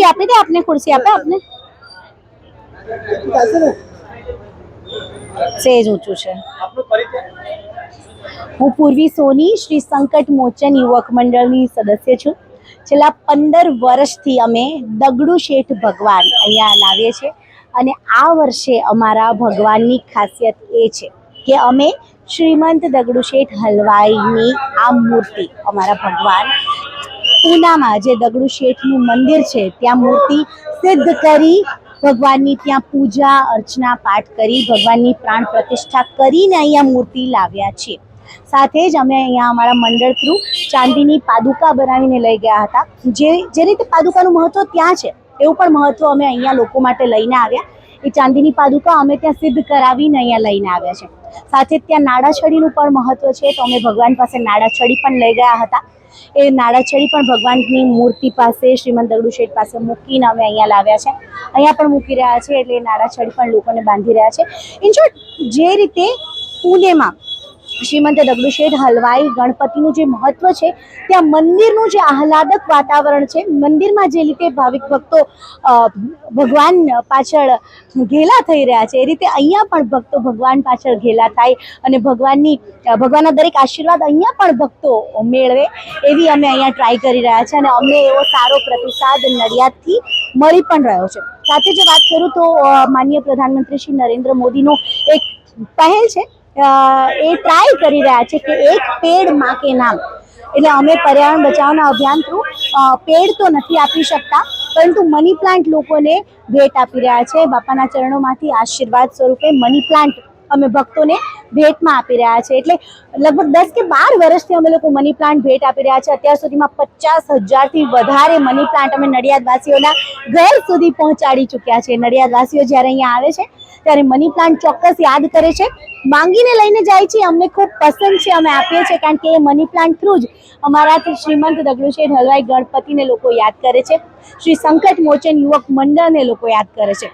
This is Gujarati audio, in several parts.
ખુરશી આપી દે આપને ખુરશી આપે આપને સેજ ઊંચું છે હું પૂર્વી સોની શ્રી સંકટ મોચન યુવક મંડળની સદસ્ય છું છેલ્લા પંદર વર્ષથી અમે દગડુ શેઠ ભગવાન અહીંયા લાવીએ છીએ અને આ વર્ષે અમારા ભગવાનની ખાસિયત એ છે કે અમે શ્રીમંત દગડુ શેઠ હલવાઈની આ મૂર્તિ અમારા ભગવાન પૂનામાં જે દગડુ શેઠનું મંદિર છે, ત્યાં મૂર્તિ સિદ્ધ કરી ભગવાનની ત્યાં પૂજા, અર્ચના, પાઠ કરી ભગવાનની પ્રાણ પ્રતિષ્ઠા કરીને અહીંયા મૂર્તિ લાવ્યા છીએ સાથે જ અમે અહીંયા અમારા મંડળ થ્રુ ચાંદીની પાદુકા બનાવીને લઈ ગયા હતા. જે જે રીતે પાદુકાનું મહત્વ ત્યાં છે, એવું પણ મહત્વ અમે અહીંયા લોકો માટે લઈને આવ્યા. એ ચાંદીની પાદુકા અમે ત્યાં સિદ્ધ કરાવીને અહીંયા લઈને આવ્યા છે. સાથે ત્યાં નાડાછડીનું પણ મહત્વ છે, તો અમે ભગવાન પાસે નાડાછડી પણ લઈ ગયા હતા. એ નાડાછડી પણ ભગવાનની મૂર્તિ પાસે, શ્રીમંત દગડુ શેઠ પાસે મૂકીને અમે અહીંયા લાવ્યા છે. અહીંયા પણ મૂકી રહ્યા છે, એટલે નાળાછડી પણ લોકોને બાંધી રહ્યા છે. ઇન જે રીતે પુણેમાં શ્રીમંત દગડુશેઠ હલવાઈ ગણપતિનું જે મહત્વ છે, ત્યાં મંદિરનું જે આહલાદક વાતાવરણ છે, મંદિરમાં જે રીતે ભાવિક ભક્તો ભગવાન પાછળ ઘેલા થઈ રહ્યા છે, એ રીતે અહીંયા પણ ભક્તો ભગવાન પાછળ ઘેલા થાય અને ભગવાનની, ભગવાનના દરેક આશીર્વાદ અહીંયા પણ ભક્તો મેળવે, એવી અમે અહીંયા ટ્રાય કરી રહ્યા છે અને અમને એવો સારો પ્રતિસાદ નડિયાદથી મળી પણ રહ્યો છે. સાથે જો વાત કરું તો માનનીય પ્રધાનમંત્રી શ્રી નરેન્દ્ર મોદીનો એક પહેલ છે એ ટ્રાય કરી રહ્યા છે કે એક પેડમાં કે નામ. એટલે અમે પર્યાવરણ બચાવના અભિયાન થ્રુ પેડ તો નથી આપી શકતા, પરંતુ મની પ્લાન્ટ લોકોને ભેટ આપી રહ્યા છે. બાપાના ચરણોમાંથી આશીર્વાદ સ્વરૂપે મની પ્લાન્ટ અમે ભક્તોને ભેટમાં આપી રહ્યા છે એટલે લગભગ દસ કે બાર વર્ષથી અમે લોકો મની પ્લાન્ટ ભેટ આપી રહ્યા છે અત્યાર સુધીમાં પચાસ હજારથી વધારે મની પ્લાન્ટ અમે નડિયાદવાસીઓના ઘર સુધી પહોંચાડી ચૂક્યા છે નડિયાદવાસીઓ જ્યારે અહીંયા આવે છે, ત્યારે મની પ્લાન્ટ ચોક્કસ યાદ કરે છે. માંગીને લઈને જાય છે. અમને ખૂબ પસંદ છે. અમે આપીએ છીએ કારણ કે એ મની પ્લાન્ટ થ્રુ જ અમારા શ્રીમંત દગડુશેઠ હલવાઈ ગણપતિને લોકો યાદ કરે છે. શ્રી સંકટ મોચન યુવક મંડળને લોકો યાદ કરે છે.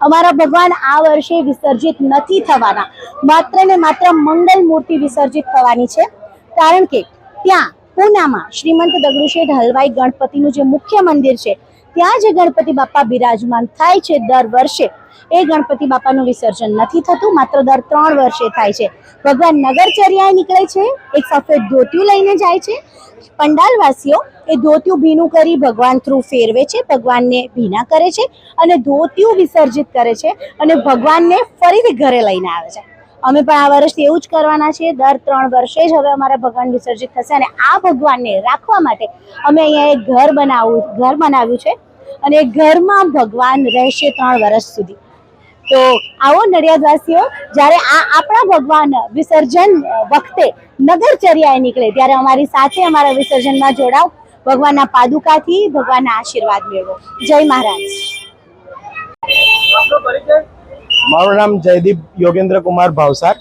અમારા ભગવાન આ વર્ષે વિસર્જિત નથી થવાના. માત્ર ને માત્ર મંગલ મૂર્તિ વિસર્જિત થવાની છે. કારણ કે ત્યાં પૂનામાં શ્રીમંત દગડુશેઠ હલવાઈ ગણપતિનું જે મુખ્ય મંદિર છે ત્યાં જે ગણપતિ બાપા બિરાજમાન થાય છે દર વર્ષે. એ ગણપતિ બાપાનું વિસર્જન નથી થતું, માત્ર દર ત્રણ વર્ષે થાય છે. ભગવાન નગરચર્યાએ નીકળે છે, એક સફેદ ધોતિયું લઈને જાય છે. પંડાલવાસીઓ એ ધોતિયું ભીનું કરી ભગવાન થ્રુ ફેરવે છે, ભગવાનને ભીના કરે છે અને ધોતિયું વિસર્જિત કરે છે અને ભગવાનને ફરીથી ઘરે લઈને આવે છે. અમે પણ આ વર્ષથી એવું જ કરવાના છીએ. દર ત્રણ વર્ષે જ હવે અમારા ભગવાન વિસર્જિત થશે અને આ ભગવાનને રાખવા માટે અમે અહીંયા એક ઘર બનાવવું ઘર બનાવ્યું છે. અને ઘરમાં ભગવાન રહેશે ત્રણ વર્ષ સુધી. તો આવો નડિયાદવાસીઓ, જ્યારે આ આપણા ભગવાન વિસર્જન વખતે નગરચર્યાએ નીકળે, ત્યારે અમારી સાથે અમારા વિસર્જનમાં જોડાવ ભગવાનના પાદુકાથી ભગવાનના આશીર્વાદ મેળવો. જય મહારાજ. મારું નામ જયદીપ યોગેન્દ્ર કુમાર ભાવસાર.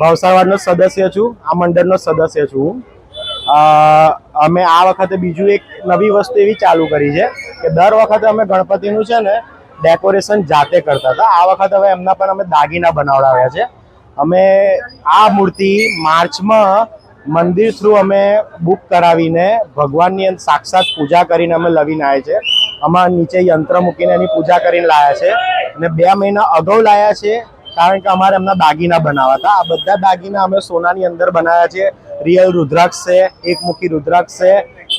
ભાવસારવાડનો સદસ્ય છું. આ મંડળનો સદસ્ય છું. અમે આ વખતે બીજું એક નવી વસ્તુ એવી ચાલુ કરી છે કે દર વખતે અમે ગણપતિનું છે ને ડેકોરેશન જાતે કરતા હતા. આ વખતે હવે એમના પણ અમે દાગીના બનાવડાવ્યા છે. અમે આ મૂર્તિ માર્ચમાં મંદિર થ્રુ અમે બુક કરાવીને ભગવાનની અંદર સાક્ષાત પૂજા કરીને અમે લવીને આવ્યા છે. આમાં નીચે યંત્ર મૂકીને એની પૂજા કરીને લાયા છે. અને બે મહિના અગાઉ લાયા છે, કારણ કે અમારે એમના દાગીના બનાવવા હતા. આ બધા દાગીના અમે સોનાની અંદર બનાવ્યા છે. રિયલ રુદ્રાક્ષ છે, એકમુખી રુદ્રાક્ષ છે.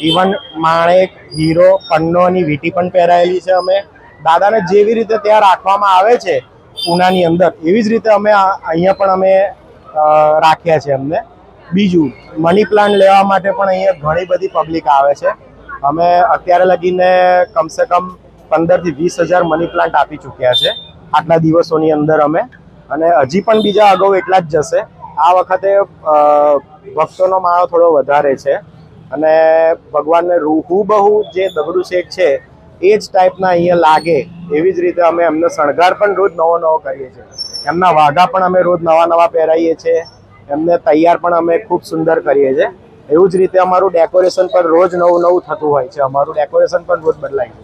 ઇવન માણેક, હીરો પન્નોની વીંટી પણ પહેરાયેલી છે અમે. દાદાને જેવી રીતે ત્યાં રાખવામાં આવે છે પૂનાની અંદર, એવી જ રીતે અમે અહીંયા પણ અમે રાખ્યા છે અમને બીજું મની પ્લાન્ટ લેવા માટે પણ અહીંયા ઘણી બધી પબ્લિક આવે છે. અમે અત્યારે લગીને કમસે કમ પંદરથી વીસ હજાર મની પ્લાન્ટ આપી ચૂક્યા છે. આટલા દિવસોની અંદર અમે. અને હજી પણ બીજા અગાઉ એટલા જ જશે. આ વખતે ભક્તોનો માળો થોડો વધારે છે. અને ભગવાનને રૂહુબહુ જે દગડુ શેખ છે, એ જ ટાઈપના અહીંયા લાગે. એવી જ રીતે અમે એમને શણગાર પણ રોજ નવો નવો કરીએ છીએ. એમના વાઘા પણ અમે રોજ નવા નવા પહેરાવીએ છીએ. એમને તૈયાર પણ અમે ખૂબ સુંદર કરીએ છીએ. એવું જ રીતે અમારું ડેકોરેશન પણ રોજ નવું નવું થતું હોય છે. અમારું ડેકોરેશન પણ રોજ બદલાય છે.